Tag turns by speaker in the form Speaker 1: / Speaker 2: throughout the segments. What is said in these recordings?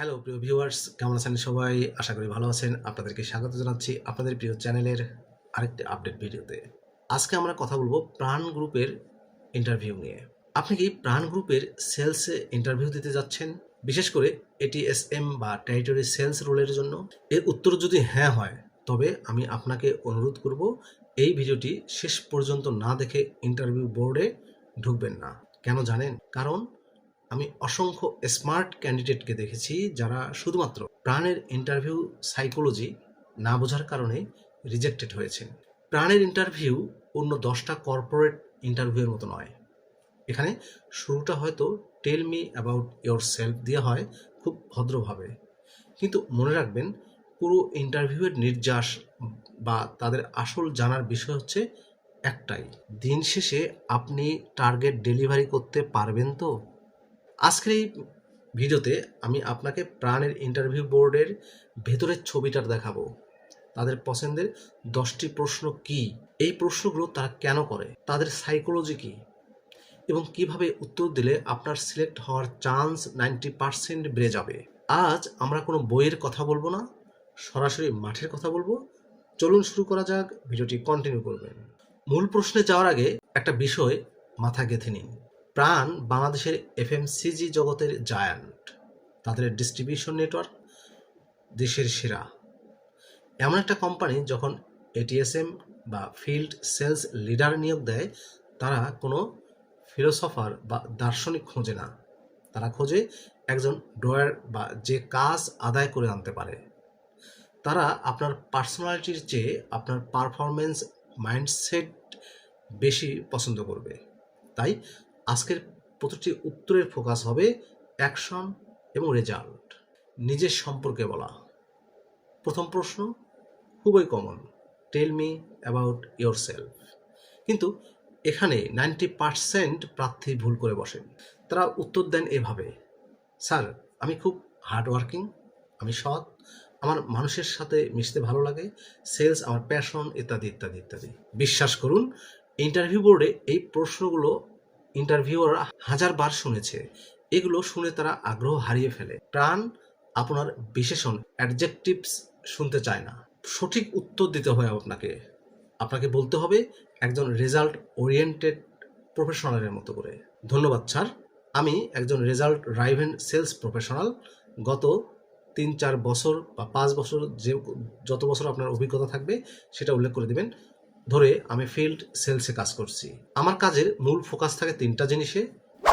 Speaker 1: Hello, প্রিয় viewers, কেমন আছেন সবাই? আশা করি ভালো আছেন। আপনাদেরকে স্বাগত জানাচ্ছি আপনাদের প্রিয় চ্যানেলের আরেকটি আপডেট ভিডিওতে। আজকে আমরা কথা বলব প্রাণ গ্রুপের ইন্টারভিউ নিয়ে। আপনি কি প্রাণ গ্রুপের সেলসে ইন্টারভিউ দিতে যাচ্ছেন? বিশেষ করে এটিএসএম বা টেরিটরি সেলস রোলের জন্য। এর উত্তর যদি হ্যাঁ হয়, তবে আমি আপনাকে অনুরোধ করব, এই ভিডিওটি শেষ পর্যন্ত না দেখে ইন্টারভিউ বোর্ডে ঢুকবেন না। কেন জানেন? কারণ আমি অসংখ্য স্মার্ট ক্যান্ডিডেটকে দেখেছি যারা শুধুমাত্র প্রাণের ইন্টারভিউ সাইকোলজি না বোঝার কারণে রিজেক্টেড হয়েছেন। প্রাণের ইন্টারভিউ অন্য দশটা কর্পোরেট ইন্টারভিউয়ের মতো নয়। এখানে শুরুটা হয়তো tell me about yourself দিয়ে হয় খুব ভদ্রভাবে। কিন্তু মনে রাখবেন, পুরো ইন্টারভিউয়ের নির্যাস বা তাদের আসল জানার বিষয় হচ্ছে একটাই, দিন শেষে আপনি টার্গেট ডেলিভারি করতে পারবেন তো? আজকের এই ভিডিওতে আমি আপনাকে প্রাণের ইন্টারভিউ বোর্ডের ভেতরের ছবিটা দেখাবো। তাদের পছন্দের দশটি প্রশ্ন কি? এই প্রশ্নগুলো তারা কেন করে? তাদের সাইকোলজি কি? এবং কীভাবে উত্তর দিলে আপনার সিলেক্ট হওয়ার চান্স নাইনটি পার্সেন্ট বেড়ে যাবে? আজ আমরা কোনো বইয়ের কথা বলব না, সরাসরি মাঠের কথা বলব। চলুন শুরু করা যাক, ভিডিওটি কন্টিনিউ করবেন। মূল প্রশ্নে যাওয়ার আগে একটা বিষয় মাথা গেঁথে নিন। প্রাণ বাংলাদেশের এফএমসিজি জগতের জায়ান্ট, তাদের ডিস্ট্রিবিউশন নেটওয়ার্ক, দেশের সেরা। এমন একটা কোম্পানি যখন এটিএসএম বা ফিল্ড সেলস লিডার নিয়োগ দেয়, তারা কোনো ফিলোসফার বা দার্শনিক খোঁজে না। তারা খোঁজে একজন ড্রয়ার বা যে কাজ আদায় করে আনতে পারে। তারা আপনার পার্সোনালিটির চেয়ে আপনার পারফরমেন্স মাইন্ডসেট বেশি পছন্দ করবে। তাই আজকের প্রতিটি উত্তরের ফোকাস হবে অ্যাকশন এবং রেজাল্ট। নিজের সম্পর্কে বলা। প্রথম প্রশ্ন, খুবই common tell me about yourself কিন্তু এখানে নাইনটি পার্সেন্ট প্রার্থী ভুল করে বসেন। তারা উত্তর দেন এভাবে, স্যার, আমি খুব হার্ডওয়ার্কিং আমি সৎ, আমার মানুষের সাথে মিশতে ভালো লাগে সেলস আমার প্যাশন ইত্যাদি ইত্যাদি ইত্যাদি। বিশ্বাস করুন ইন্টারভিউ বোর্ডে এই প্রশ্নগুলো ইন্টারভিউয়ার হাজার বার শুনেছে। এগুলো শুনে তারা আগ্রহ হারিয়ে ফেলে। প্রাণ আপনার বিশেষণ অ্যাডজেক্টিভস শুনতে চায় না। সঠিক উত্তর দিতে হয় আপনাকে। আপনাকে বলতে হবে একজন রেজাল্ট ওরিয়েন্টেড প্রফেশনালের মতো করে। ধন্যবাদ, স্যার। আমি একজন রেজাল্ট ড্রাইভেন সেলস প্রফেশনাল গত তিন চার বছর বা পাঁচ বছর যে যত বছর আপনার অভিজ্ঞতা থাকবে, সেটা উল্লেখ করে দিবেন। ধরে আমি ফিল্ড সেলসে কাজ করছি। আমার কাজের মূল ফোকাস থাকে তিনটা জিনিসে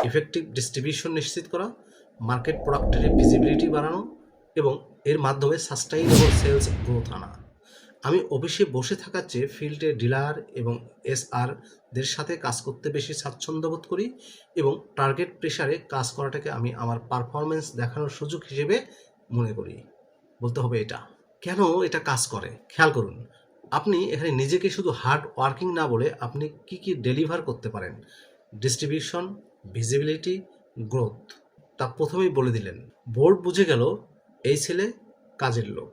Speaker 1: ইফেক্টিভ ডিস্ট্রিবিউশন নিশ্চিত করা মার্কেট প্রোডাক্টের ভিজিবিলিটি বাড়ানো এবং এর মাধ্যমে সাস্টেইনেবল সেলস গ্রোথ আনা। আমি অফিসে বসে থাকার চেয়ে ফিল্ডে ডিলার এবং এসআরদের সাথে কাজ করতে বেশি স্বাচ্ছন্দ্য বোধ করি এবং টার্গেট প্রেশারে কাজ করাটাকে আমি আমার পারফরমেন্স দেখানোর সুযোগ হিসেবে মনে করি। বলতে হবে এটা। কেন এটা কাজ করে? খেয়াল করুন আপনি এখানে নিজেকে শুধু হার্ড ওয়ার্কিং না বলে আপনি কি কি ডেলিভার করতে পারেন? ডিস্ট্রিবিউশন ভিজিবিলিটি গ্রোথ তা প্রথমেই বলে দিলেন। বোর্ড বুঝে গেল এই ছেলে কাজের লোক।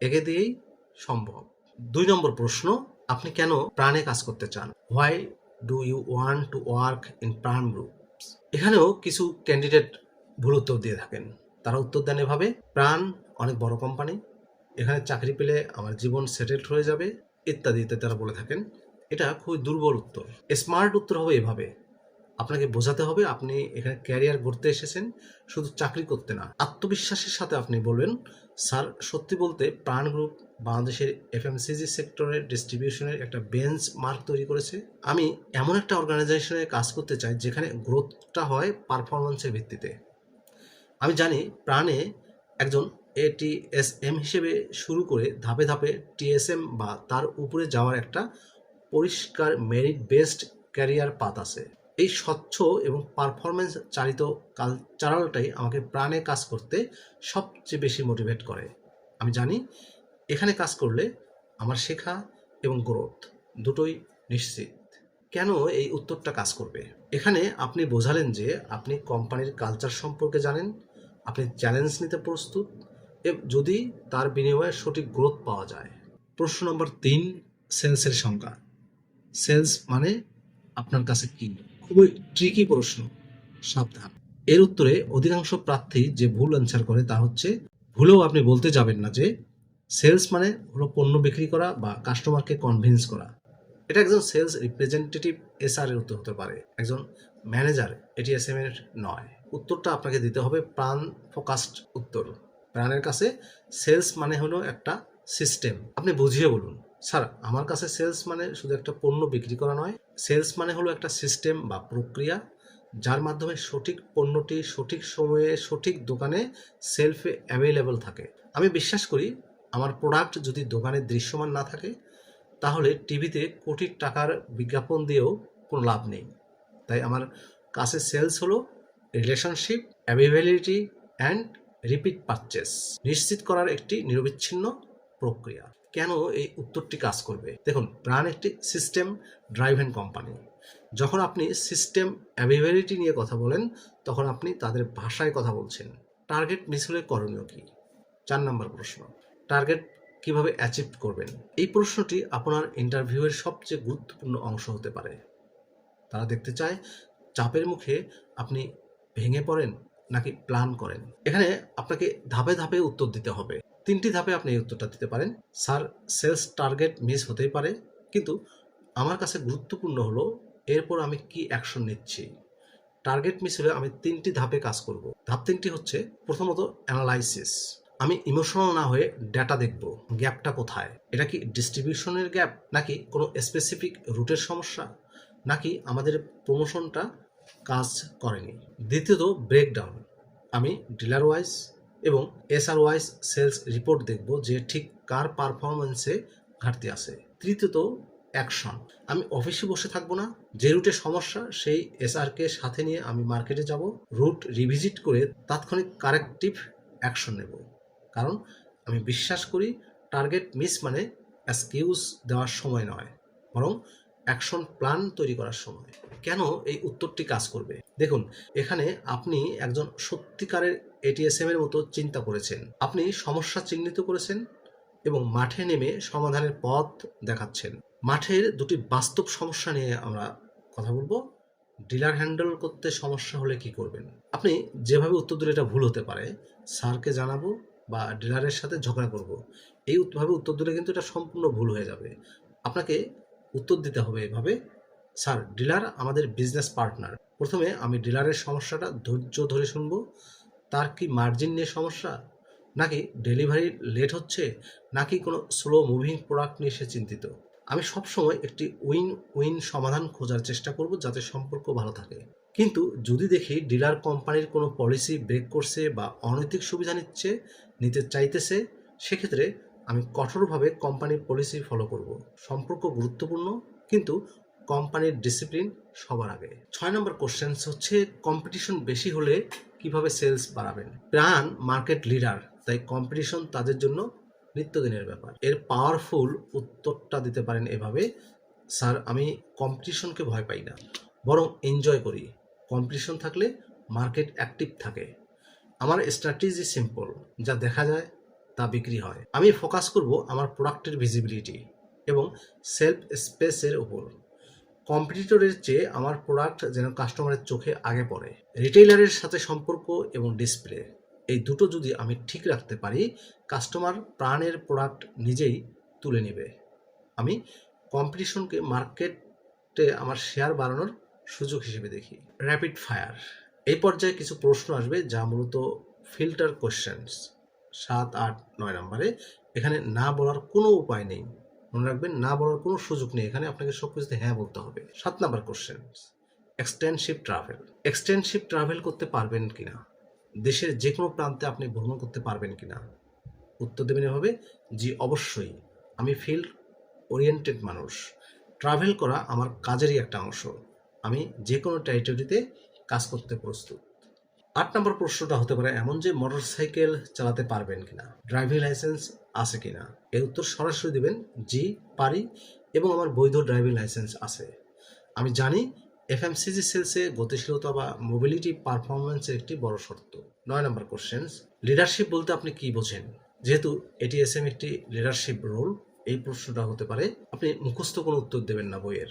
Speaker 1: একে দিয়েই সম্ভব। দুই নম্বর প্রশ্ন, আপনি কেন প্রাণে কাজ করতে চান? Why do you want to work in Pran group এখানেও কিছু ক্যান্ডিডেট ভুল উত্তর দিয়ে থাকেন। তারা উত্তর দেন এভাবে, প্রাণ অনেক বড় কোম্পানি এখানে চাকরি পেলে আমার জীবন সেটেলড হয়ে যাবে, ইত্যাদি ইত্যাদি তারা বলে থাকেন। এটা খুবই দুর্বল উত্তর। স্মার্ট উত্তর হবে এভাবে। আপনাকে বোঝাতে হবে আপনি এখানে ক্যারিয়ার গড়তে এসেছেন, শুধু চাকরি করতে না। আত্মবিশ্বাসের সাথে আপনি বলবেন, স্যার, সত্যি বলতে প্রাণ গ্রুপ বাংলাদেশের এফএমসিজি সেক্টরের ডিস্ট্রিবিউশনের একটা বেঞ্চ মার্ক তৈরি করেছে। আমি এমন একটা অর্গানাইজেশনে কাজ করতে চাই যেখানে গ্রোথটা হয় পারফরমেন্সের ভিত্তিতে। আমি জানি প্রাণে একজন এটিএসএম হিসেবে শুরু করে ধাপে ধাপে টিএসএম বা তার উপরে যাওয়ার একটা পরিষ্কার মেরিট বেসড ক্যারিয়ার পাত আছে। এই স্বচ্ছ এবং পারফরমেন্স চালিত কালচারালটাই আমাকে প্রাণে কাজ করতে সবচেয়ে বেশি মোটিভেট করে। আমি জানি এখানে কাজ করলে আমার শেখা এবং গ্রোথ দুটোই নিশ্চিত। কেন এই উত্তরটা কাজ করবে? এখানে আপনি বোঝালেন যে আপনি কোম্পানির কালচার সম্পর্কে জানেন, আপনি চ্যালেঞ্জ নিতে প্রস্তুত যদি তার বিনিময়ে সঠিক গ্রোথ পাওয়া যায়। প্রশ্ন নম্বর তিন, সেলসের সংখ্যা। সেলস মানে আপনার কাছে কি? খুবই ট্রিকি প্রশ্ন, সাবধান। এর উত্তরে অধিকাংশ প্রার্থী যে ভুল অ্যান্সার করে তা হচ্ছে, ভুলেও আপনি বলতে যাবেন না যে সেলস মানে হলো পণ্য বিক্রি করা বা কাস্টমারকে কনভিন্স করা। এটা একজন সেলস রিপ্রেজেন্টেটিভ এসআর এর উত্তর হতে পারে, একজন ম্যানেজার এটিএসএম এর নয়। উত্তরটা আপনাকে দিতে হবে প্রাণ ফোকাসড উত্তর। প্রাণের কাছে সেলস মানে হলো একটা সিস্টেম। আপনি বুঝিয়ে বলুন, স্যার, আমার কাছে সেলস মানে শুধু একটা পণ্য বিক্রি করা নয়, সেলস মানে হলো একটা সিস্টেম বা প্রক্রিয়া যার মাধ্যমে সঠিক পণ্যটি সঠিক সময়ে, সঠিক দোকানে সেলফে অ্যাভেলেবল থাকে। আমি বিশ্বাস করি, আমার প্রোডাক্ট যদি দোকানে দৃশ্যমান না থাকে, তাহলে টিভিতে কোটি টাকার বিজ্ঞাপন দিয়েও কোনো লাভ নেই। তাই আমার কাছে সেলস হলো relationship availability and repeat purchase নিশ্চিত করার একটি নিরবিচ্ছিন্ন প্রক্রিয়া। কেন এই উত্তরটি কাজ করবে? দেখুন, প্রাণ একটি সিস্টেম ড্রাইভেন কোম্পানি যখন আপনি সিস্টেম অ্যাভেলেবিলিটি নিয়ে কথা বলেন, তখন আপনি তাদের ভাষায় কথা বলছেন। টার্গেট মিস হলে করণীয় কি? চার নম্বর প্রশ্ন টার্গেট কীভাবে অ্যাচিভ করবেন? এই প্রশ্নটি আপনার ইন্টারভিউয়ের সবচেয়ে গুরুত্বপূর্ণ অংশ হতে পারে। তারা দেখতে চায়, চাপের মুখে আপনি ভেঙে পড়েন নাকি প্ল্যান করেন। এখানে আপনাকে ধাপে ধাপে উত্তর দিতে হবে। তিনটি ধাপে আপনি এই উত্তরটা দিতে পারেন। স্যার সেলস টার্গেট মিস হতেই পারে, কিন্তু আমার কাছে গুরুত্বপূর্ণ হলো, এরপর আমি কি অ্যাকশন নিচ্ছি। টার্গেট মিস হলে আমি তিনটি ধাপে কাজ করব। ধাপ তিনটি হচ্ছে, প্রথমত অ্যানালাইসিস আমি ইমোশনাল না হয়ে ডেটা দেখব গ্যাপটা কোথায়? এটা কি ডিস্ট্রিবিউশনের গ্যাপ নাকি কোনো স্পেসিফিক রুটের সমস্যা? নাকি আমাদের প্রমোশনটা কাজ করেনি। দ্বিতীয়ত ব্রেকডাউন আমি ডিলার ওয়াইজ এবং এসআর ওয়াইজ সেলস রিপোর্ট দেখব যে ঠিক কার পারফরমেন্সে ঘাটতি আছে। তৃতীয়ত অ্যাকশন আমি অফিসে বসে থাকব না। যে রুটে সমস্যা, সেই এসআরকে সাথে নিয়ে আমি মার্কেটে যাব। রুট রিভিজিট করে তাৎক্ষণিক কারেক্টিভ অ্যাকশন নেব। কারণ আমি বিশ্বাস করি টার্গেট মিস মানে এক্সকিউজ দেওয়ার সময় নয়। বরং অ্যাকশন প্ল্যান তৈরি করার সময় কেন এই উত্তরটি কাজ করবে? দেখুন, এখানে আপনি একজন সত্যিকারের এটিএসএম এর মতো চিন্তা করেছেন। আপনি সমস্যা চিহ্নিত করেছেন এবং মাঠে নেমে সমাধানের পথ দেখাচ্ছেন। মাঠের দুটি বাস্তব সমস্যা নিয়ে আমরা কথা বলব। ডিলার হ্যান্ডেল করতে সমস্যা হলে কি করবেন? আপনি যেভাবে উত্তর দিলে এটা ভুল হতে পারে, স্যারকে জানাব বা ডিলারের সাথে ঝগড়া করব। এই ভাবে উত্তর দিলে কিন্তু এটা সম্পূর্ণ ভুল হয়ে যাবে। আপনাকে উত্তর দিতে হবে এভাবে। স্যার, ডিলার আমাদের বিজনেস পার্টনার প্রথমে আমি ডিলারের সমস্যাটা ধৈর্য ধরে শুনব। তার কি মার্জিন নিয়ে সমস্যা? নাকি ডেলিভারি লেট হচ্ছে? নাকি কোনো স্লো মুভিং প্রোডাক্ট নিয়ে সে চিন্তিত? আমি সবসময় একটি উইন উইন সমাধান খোঁজার চেষ্টা করব যাতে সম্পর্ক ভালো থাকে। কিন্তু যদি দেখি ডিলার কোম্পানির কোনো পলিসি ব্রেক করছে বা অনৈতিক সুবিধা নিচ্ছে, নিতে চাইতেছে, সেক্ষেত্রে আমি কঠোরভাবে কোম্পানির পলিসি ফলো করব। সম্পর্ক গুরুত্বপূর্ণ, কিন্তু কোম্পানির ডিসিপ্লিন সবার আগে। ছয় নম্বর কোশ্চেন হচ্ছে কম্পিটিশন বেশি হলে কীভাবে সেলস বাড়াবেন? প্রাণ মার্কেট লিডার তাই কম্পিটিশন তাদের জন্য নিত্যদিনের ব্যাপার। এর পাওয়ারফুল উত্তরটা দিতে পারেন এভাবে, স্যার, আমি কম্পিটিশনকে ভয় পাই না, বরং এনজয় করি। কম্পিটিশন থাকলে মার্কেট অ্যাক্টিভ থাকে। আমার স্ট্র্যাটেজি সিম্পল যা দেখা যায় তা বিক্রি হয়। আমি ফোকাস করব আমার প্রোডাক্টের ভিজিবিলিটি এবং সেলফ স্পেসের উপর। কম্পিটিটরের চেয়ে আমার প্রোডাক্ট যেন কাস্টমারের চোখে আগে পড়ে। রিটেইলারের সাথে সম্পর্ক এবং ডিসপ্লে এই দুটো যদি আমি ঠিক রাখতে পারি কাস্টমার প্রাণের প্রোডাক্ট নিজেই তুলে নেবে। আমি কম্পিটিশনকে মার্কেটে আমার শেয়ার বাড়ানোর সুযোগ হিসেবে দেখি। র্যাপিড ফায়ার এই পর্যায়ে কিছু প্রশ্ন আসবে যা মূলত ফিল্টার কোশ্চেন্স সাত, আট, নয় নম্বরে। এখানে না বলার কোনো উপায় নেই। মনে রাখবেন, না বলার কোনো সুযোগ নেই। এখানে আপনাকে সব কিছুতে হ্যাঁ বলতে হবে। সাত number question extensive travel extensive travel করতে পারবেন কিনা? দেশের যে কোনো প্রান্তে আপনি ভ্রমণ করতে পারবেন কিনা? উত্তর দেবেন এভাবে, জি, অবশ্যই। আমি ফিল্ড ওরিয়েন্টেড মানুষ। ট্রাভেল করা আমার কাজেরই একটা অংশ। আমি যে কোনো টেরিটরিতে কাজ করতে প্রস্তুত। আট নম্বর প্রশ্নটা হতে পারে এমন যে মোটরসাইকেল চালাতে পারবেন কিনা, ড্রাইভিং লাইসেন্স আছে কিনা? এর উত্তর সরাসরি দেবেন, জি, পারি এবং আমার বৈধ ড্রাইভিং লাইসেন্স আছে। আমি জানি এফএমসিজি সেলসে গতিশীলতা বা মোবিলিটি পারফরমেন্সের একটি বড় শর্ত। নয় নম্বর কোশ্চেন লিডারশিপ বলতে আপনি কি বোঝেন? যেহেতু এটি এস এম একটি লিডারশিপ রোল এই প্রশ্নটা হতে পারে, আপনি মুখস্থ কোনো উত্তর দেবেন না বইয়ের।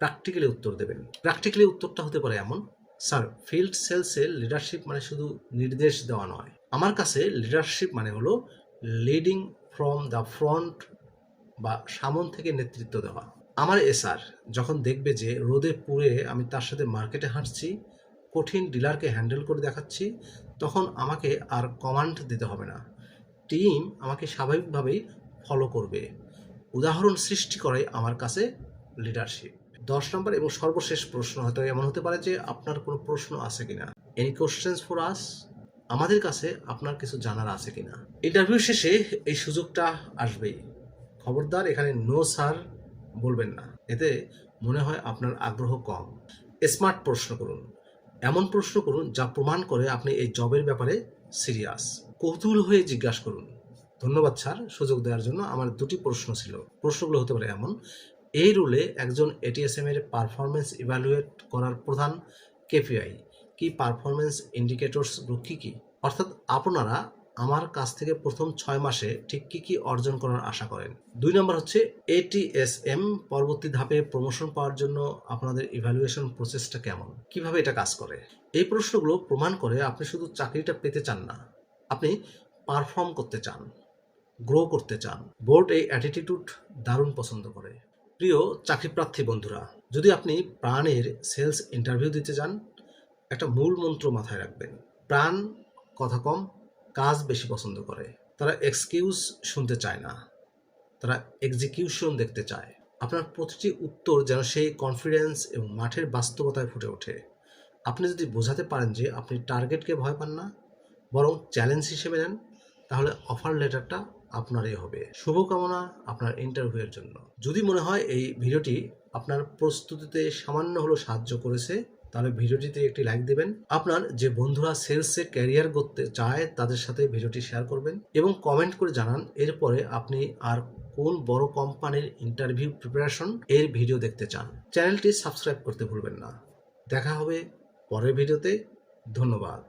Speaker 1: প্র্যাকটিক্যালি উত্তর দেবেন। প্র্যাকটিক্যালি উত্তরটা হতে পারে এমন স্যার ফিল্ড সেলসে লিডারশিপ মানে শুধু নির্দেশ দেওয়া নয়। আমার কাছে লিডারশিপ মানে হলো লিডিং ফ্রম দ্য ফ্রন্ট বা সামন থেকে নেতৃত্ব দেওয়া। আমার এসআর যখন দেখবে যে রোদে পুড়ে আমি তার সাথে মার্কেটে হাঁটছি, কঠিন ডিলারকে হ্যান্ডেল করে দেখাচ্ছি, তখন আমাকে আর কমান্ড দিতে হবে না। টিম আমাকে স্বাভাবিকভাবেই ফলো করবে। উদাহরণ সৃষ্টি করাই আমার কাছে লিডারশিপ দশ নম্বর এবং সর্বশেষ প্রশ্ন হয়তো এমন হতে পারে যে আপনার কোনো প্রশ্ন আছে কিনা। এনি কোশ্চেন্স ফর আস আমাদের কাছে আপনার কিছু জানার আছে কিনা। ইন্টারভিউ শেষে এই সুযোগটা আসবেই। খবরদার এখানে নো স্যার বলবেন না। এতে মনে হয় আপনার আগ্রহ কম। স্মার্ট প্রশ্ন করুন। এমন প্রশ্ন করুন যা প্রমাণ করে আপনি এই জবের ব্যাপারে সিরিয়াস কৌতূহল হয়ে জিজ্ঞাসা করুন। ধন্যবাদ স্যার সুযোগ দেওয়ার জন্য। আমার দুটি প্রশ্ন ছিল। প্রশ্নগুলো হতে পারে এমন। এই রুলে একজন এটিএসএম এর পারফরমেন্স ইভ্যালুয়েট করার প্রধান কেপিআই কি পারফরমেন্স ইন্ডিকেটরস কী কী? অর্থাৎ আপনারা আমার কাছ থেকে প্রথম ছয় মাসে ঠিক কি কি অর্জন করার আশা করেন? দুই নম্বর হচ্ছে এটিএসএম পরবর্তী ধাপে প্রমোশন পাওয়ার জন্য আপনাদের ইভ্যালুয়েশন প্রসেসটা কেমন? কীভাবে এটা কাজ করে? এই প্রশ্নগুলো প্রমাণ করে আপনি শুধু চাকরিটা পেতে চান না, আপনি পারফর্ম করতে চান গ্রো করতে চান। বোর্ড এই অ্যাটিটিউড দারুণ পছন্দ করে। প্রিয় চাকরিপ্রার্থী বন্ধুরা, যদি আপনি প্রাণের সেলস ইন্টারভিউ দিতে যান একটা মূল মন্ত্র মাথায় রাখবেন। প্রাণ কথা কম, কাজ বেশি পছন্দ করে। তারা এক্সকিউজ শুনতে চায় না। তারা এক্সিকিউশন দেখতে চায়। আপনার প্রতিটি উত্তর যেন সেই কনফিডেন্স এবং মাঠের বাস্তবতায় ফুটে ওঠে। আপনি যদি বোঝাতে পারেন যে আপনি টার্গেটকে ভয় পান না, বরং চ্যালেঞ্জ হিসেবে নেন, তাহলে অফার লেটারটা আপনারই হবে। শুভকামনা আপনার ইন্টারভিউয়ের জন্য। যদি মনে হয় এই ভিডিওটি আপনার প্রস্তুতিতে সামান্য হলেও সাহায্য করেছে, তাহলে ভিডিওটিতে একটি লাইক দিবেন। আপনার যে বন্ধুরা সেলসে ক্যারিয়ার করতে চায়, তাদের সাথে ভিডিওটি শেয়ার করবেন এবং কমেন্ট করে জানান, এরপরে আপনি আর কোন বড় কোম্পানির ইন্টারভিউ প্রিপারেশন এর ভিডিও দেখতে চান। চ্যানেলটি সাবস্ক্রাইব করতে ভুলবেন না। দেখা হবে পরের ভিডিওতে ধন্যবাদ।